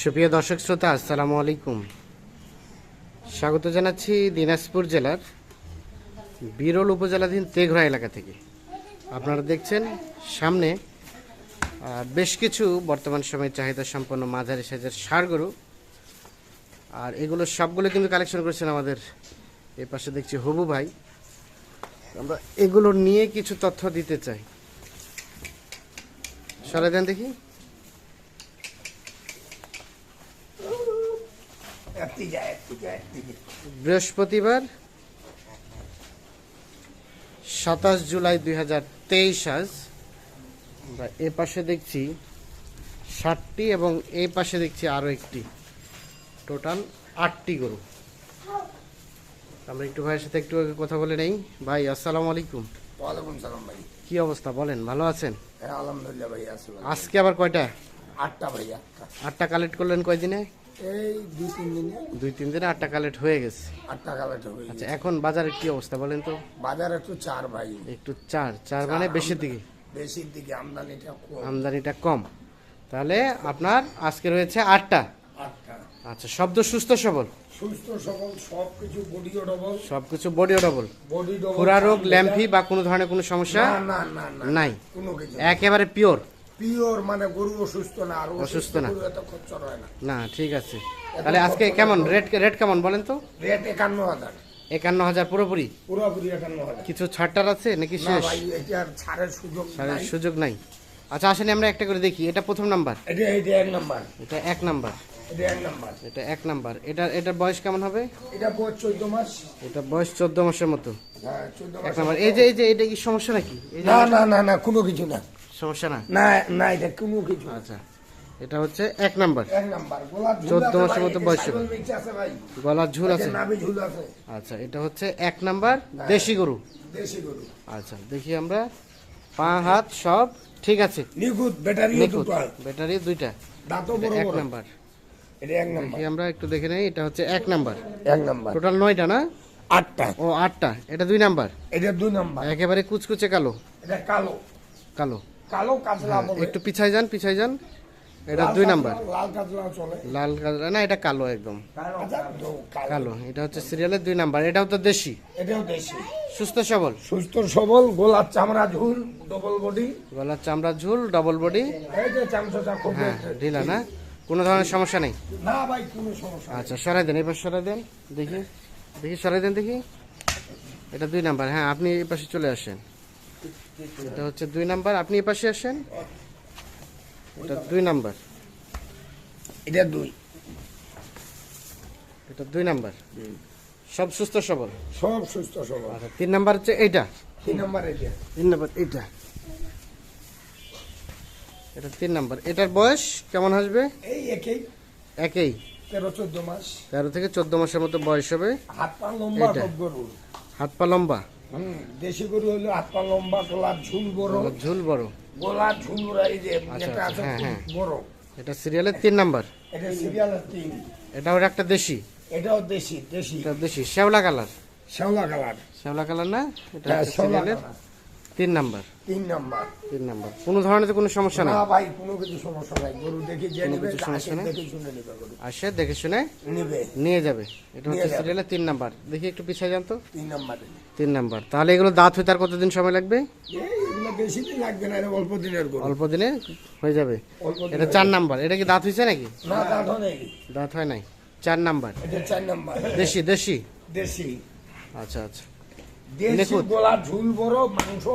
সুপ্রিয় দর্শক শ্রোতা, আসসালামু আলাইকুম। স্বাগত জানাচ্ছি দিনাজপুর জেলার বিরল উপজেলাধীন তেঘরা এলাকা থেকে। আপনারা দেখছেন সামনে বেশ কিছু বর্তমান সময়ে চাহিদা সম্পন্ন মাঝারি সাইজের ষাড় গরু। আর এগুলো সবগুলো কিন্তু কালেকশন করেছেন আমাদের এই পাশে দেখছি হবু ভাই। আমরা এগুলো নিয়ে কিছু তথ্য দিতে চাই। সরে দেন দেখি একটি যায় একটি যায় একটি যায়। বৃহস্পতিবার সাতাশ জুলাই দুই হাজার তেইশ আজ। আমরা এ পাশে দেখছি ষাটটি এবং এই পাশে দেখছি আরও একটি। টোটাল আটটি গরু। আমরা একটু ভাইয়ের সাথে একটু কথা বলে নেই। ভাই আসসালামু আলাইকুম। ওয়ালাইকুম সালাম ভাই। কি অবস্থা বলেন ভালো আছেন? হ্যাঁ আলহামদুলিল্লাহ ভাই আজকে আবার কয়টা? আটটা ভাই আটটা। আটটা কালেক্ট করলেন কয়দিনে? এই দুই তিন দিনে। দুই তিন দিনে আটটা কালেক্ট হয়ে গেছে। আটটা হবে আচ্ছা এখন বাজারের কি অবস্থা বলেন তো? বাজার একটু চার ভাই। একটু চার চার মানে বেশির দিকে? বেশির দিকে আমদানিটা কম। আমদানিটা কম। তাহলে আপনার আজকে রয়েছে আটটা। আটটা। আচ্ছা শব্দ সুস্থ সবল? সুস্থ সবল সব কিছু বডিও ডবল সবকিছু বডিও ডবল বডি ডবল খুরা রোগ ল্যাম্পি বা কোনো ধরনের কোনো সমস্যা না না না না নাই। কোনো কিছু একেবারে পিওর পিওর মানে গরু অসুস্থ না আর অসুস্থ না। এত হয় না। না ঠিক আছে। তাহলে আজকে কেমন? রেট রেট কেমন বলেন তো? রেট একান্ন হাজার। একান্ন হাজার পুরোপুরি? পুরোপুরি একান্ন হাজার। কিছু ছাড়টার আছে নাকি শেষ? ছাড়ের সুযোগ ছাড়ের সুযোগ নাই। আচ্ছা আসেন আমরা একটা করে দেখি। এটা প্রথম নাম্বার? এটা এটা এক নাম্বার। এটা এক নাম্বার। এটা এক নাম্বার। এটা এটা বয়স কেমন হবে? এটা বয়স চোদ্দ মাস। এটা বয়স চোদ্দ মাসের মতো। হ্যাঁ এক নাম্বার। এই যে এই যে এটা কি সমস্যা নাকি? না না না না কোনো কিছু না। সমস্যা না? না না এটা কোনো কিছু আচ্ছা এটা হচ্ছে এক নাম্বার। এক নাম্বার চোদ্দ মাসের মতো বয়স গলার ঝুল আছে? এতে ঝুল আছে। আচ্ছা এটা হচ্ছে এক নাম্বার দেশি গরু। দেশি গরু। আচ্ছা দেখি আমরা পা হাত সব ঠিক আছে? নিখুঁত ব্যাটারি নিখুঁত। দুটো ব্যাটারি দুইটা। এক নাম্বার। এটা এক নাম্বার। আমরা একটু দেখে নেই এটা হচ্ছে এক নাম্বার। এক নাম্বার। টোটাল নয়টা না? আটটা। ও আটটা। এটা দুই নাম্বার? এটা দুই নাম্বার। একেবারে কুচকুচে কালো। এটা কালো। কালো। কালো কাজলা বলে। একটু পিছাই যান পিছাই যান। এটা দুই নাম্বার। লাল কাজলা চলে। লাল কালো না এটা কালো একদম। আচ্ছা, কালো। কালো। এটা হচ্ছে সিরিয়ালের দুই নাম্বার এটাও তো দেশি। এটাও দেশি। সুস্থ সবল। সুস্থ সবল গোলাপ চামড়া ঝুল ডবল বডি গলার চামড়া ঝুল ডবল বডি এই যে চামচা খুব হ্যাঁ ঢিলা না? কোনো ধরনের সমস্যা নেই? না ভাই কোনো সমস্যা নেই। আচ্ছা সরাই দেন এবার সরাই দেন দেখি। দেখি সরাই দেন দেখি। এটা দুই নাম্বার হ্যাঁ আপনি এই পাশে চলে আসেন। এটা হচ্ছে দুই নাম্বার। আপনি এই পাশে আসেন। এটা দুই নাম্বার। এটা দুই। এটা দুই নাম্বার। সব সুস্থ সবল? সব সুস্থ সবল। আচ্ছা তিন নাম্বার হচ্ছে এইটা? তিন নম্বর এটা তিন নাম্বার এইটা। এটা তিন নাম্বার। এটার বয়স কেমন আসবে? এই একই। একই। তেরো চোদ্দ মাস। তেরো থেকে চোদ্দ মাসের মতো বয়স হবে। হাত পা লম্বা এটা। হাত পা লম্বা? হুম দেশি গরু হলো হাত পা লম্বা গোলাপ ঝুল বড়। ঝুল বড়। গোলাপ ঝুল বড়, এই যে যেটা আছে হ্যাঁ, হ্যাঁ। বড়। এটা সিরিয়ালের তিন নাম্বার। এটা সিরিয়াল তিন। এটা ওর একটা দেশি। এটাও দেশি দেশি। এটা দেশি। শ্যাওলা কালার। শ্যাওলা কালার। শ্যাওলা কালার না? এটা হ্যাঁ, সিরিয়ালের কালার। তিন নাম্বার। তিন নাম্বার। তিন নাম্বার। কোনো ধরনের কোনো সমস্যা নেই? না ভাই কোনো কিছু সমস্যা নাই। গরু দেখে যে নেবে কিছু সমস্যা নাই? দেখে শুনে নেবে গরু। আসে দেখে শুনে নেবে। নিয়ে যাবে। এটা হচ্ছে যাবে। সিরিয়ালের তিন নাম্বার। দেখি একটু পিছিয়ে যান তো। তিন নাম্বারে। তিন নাম্বার। তাহলে এগুলো দাঁত হইতে আর কতদিন সময় লাগবে? এগুলো বেশি দিন লাগবে না অল্প দিনের গরু। অল্প দিনে হয়ে যাবে। এটা চার নাম্বার। এটা কি দাঁত হয়েছে নাকি? না দাঁত নেই। দাঁত হয় নাই। চার নাম্বার। এটা চার নাম্বার। দেশি দেশি? দেশি। আচ্ছা আচ্ছা। ঝুল বড় মাংস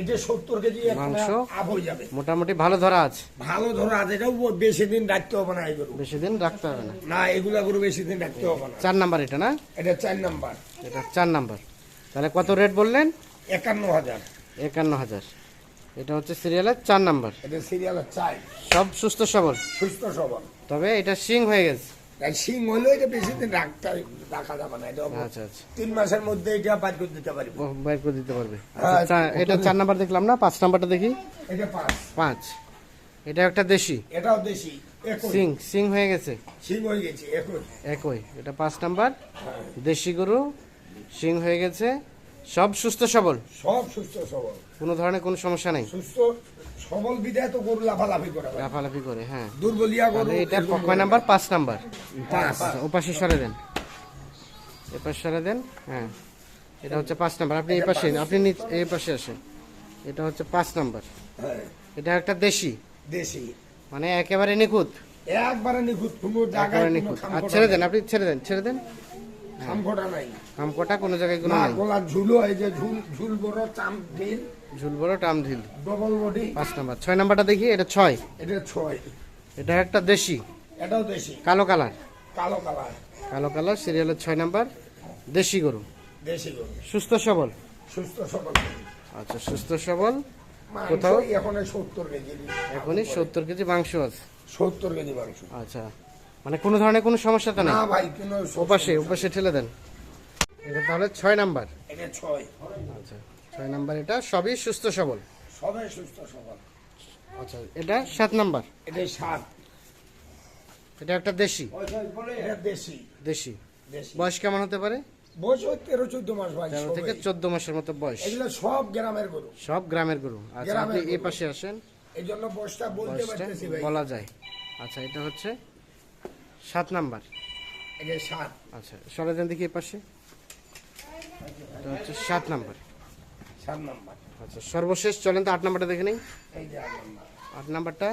এটা সত্তর কেজি আপ হয়ে যাবে। মোটামুটি ভালো ধরা আছে। ভালো ধরো আছে এটাও বেশি দিন রাখতে হবে না বেশি দিন রাখতে হবে না। না এগুলা গরু বেশি দিন রাখতে হবে না। চার নাম্বার এটা না? এটা চার নাম্বার। এটা চার নাম্বার। তাহলে কত রেট বললেন? একান্ন হাজার। একান্ন হাজার। এটা হচ্ছে সিরিয়ালের চার নাম্বার। এটা সিরিয়াল চাই। সব সুস্থ সবল। সুস্থ সবল। তবে এটা সিং হয়ে গেছে। সিং হলেও এটা বেশি দিন রাখতে রাখা যাবে না এটা আচ্ছা আচ্ছা। তিন মাসের মধ্যে এটা বাদ করে দিতে পারব। বের করে দিতে পারবে। হ্যাঁ, আচ্ছা, এটা চার নাম্বার দেখলাম না? পাঁচ নাম্বারটা দেখি। এটা পাঁচ। পাঁচ। এটা একটা দেশি। এটাও দেশি সিং সিং হয়ে গেছে। সিং হয়ে গেছে একই। একই। এটা পাঁচ নাম্বার। দেশি গরু সিং হয়ে গেছে। সব সুস্থ সবল? সব সুস্থ সবল। কোনো ধরনের কোনো সমস্যা নাই? সুস্থ সবল বিদায় তো গরু লাফালাফি করে লাফালাফি করে হ্যাঁ। দুর্বলিয়া গরু এটা কয় নাম্বার? পাঁচ নাম্বার। পাঁচ। আচ্ছা, ওপাশে সরে দেন। এপাশে সরে দেন হ্যাঁ। এটা হচ্ছে পাঁচ নাম্বার। আপনি এই পাশে আপনি এই পাশে আসেন। এটা হচ্ছে পাঁচ নাম্বার। হ্যাঁ, এটা একটা দেশি। দেশি। মানে একেবারে নিখুঁত। একবারে নিখুঁত কোনো জায়গায় নিখুঁত। আর ছেড়ে দেন আপনি ছেড়ে দেন ছেড়ে দেন। খামখোটা নাই। আমকটা কোনো জায়গায় কোনো নাই। গলা ঝুলো এই যে ঝুল ঝুল বড় চাম ঢিল ঝুল বড় টাম ঢিল ডবল বডি পাঁচ নাম্বার। ছয় নাম্বারটা দেখি এটা ছয়। এটা ছয়। এটা একটা দেশি। এটাও দেশি। কালো কালার। কালো কালার। কালো কালার সিরিয়ালের ছয় নাম্বার। দেশি গরু। দেশি গরু। সুস্থ সবল। সুস্থ সবল। আচ্ছা সুস্থ সবল। কোথাও? এখন সত্তর কেজি। এখনই সত্তর কেজি মাংস আছে। সত্তর কেজি মাংস। আচ্ছা মানে কোনো ধরনের কোনো সমস্যা তো না ভাই কোনো ওপাশে ওপাশে ঠেলে দেন। এটা তাহলে ছয় নাম্বার। এটা ছয়। আচ্ছা। ছয় নাম্বার এটা সবই সুস্থ সবল? সবাই সুস্থ সবল। আচ্ছা এটা সাত নাম্বার? এটা সাত। এটা একটা দেশি? এটা দেশি। দেশি। বয়স কেমন হতে পারে? বয়স ওই তেরো চোদ্দ মাস ভাই তেরো থেকে চোদ্দ মাসের মতো বয়স। এগুলো সব গ্রামের গরু। সব গ্রামের গরু। আচ্ছা আপনি এই পাশে আসেন। এই জন্য বয়সটা বলতে পারতেছি ভাই। বলা যায়। আচ্ছা এটা হচ্ছে সাত নাম্বার। এটা সাত। আচ্ছা সরে দেন দেখি এই পাশে। এটা হচ্ছে সাত নাম্বার। সাত নাম্বার। আচ্ছা সর্বশেষ চলেন তো আট নাম্বারটা দেখে নেই? এই যে আট নাম্বার। আট নাম্বারটা?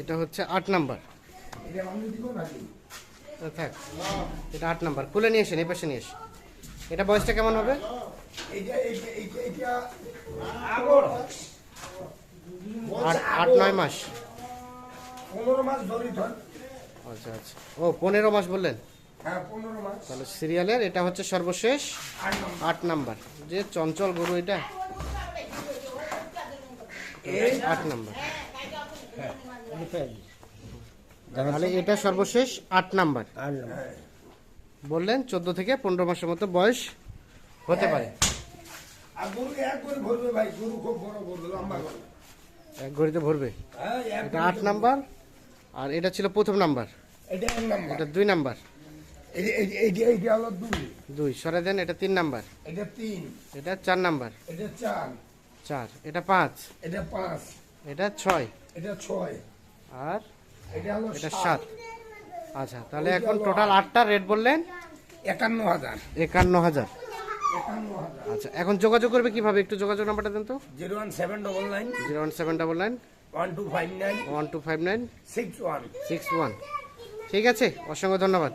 এটা হচ্ছে আট নাম্বার। থাক এটা আট নাম্বার। খুলে নিয়ে এসেন এই পাশে নিয়ে এসে এটা বয়সটা কেমন হবে? আট নয় মাস। পনেরো মাস আচ্ছা আচ্ছা। ও পনেরো মাস বললেন? তাহলে সিরিয়ালের এটা হচ্ছে সর্বশেষ। আট নাম্বার। যে চঞ্চল গরু এটা? আট নাম্বার। তাহলে এটা সর্বশেষ আট নাম্বার। বললেন চোদ্দ থেকে পনেরো মাসের মতো বয়স হতে পারে। আর এক করে ভরবে ভাই গরু খুব বড় গরু লম্বা গরু। এক ঘড়িতে ভরবে। হ্যাঁ এটা আট নাম্বার। আর এটা ছিল প্রথম নাম্বার। এটা নাম্বার। এটা দুই নাম্বার। দুই। দুই সরে দেন এটা তিন নাম্বার। এটা তিন। এটা চার নাম্বার। এটা চার। চার এটা পাঁচ। এটা পাঁচ। এটা ছয়। এটা ছয়। আর এটা সাত। আচ্ছা তাহলে এখন টোটাল আটটা রেট বললেন? একান্ন হাজার। একান্ন হাজার। আচ্ছা এখন যোগাযোগ করবে কীভাবে? একটু যোগাযোগ নাম্বারটা দেন তো। Zero one seven double nine. Zero one seven double nine. One two five nine. One two five nine. Six one. Six one. ঠিক আছে অসংখ্য ধন্যবাদ।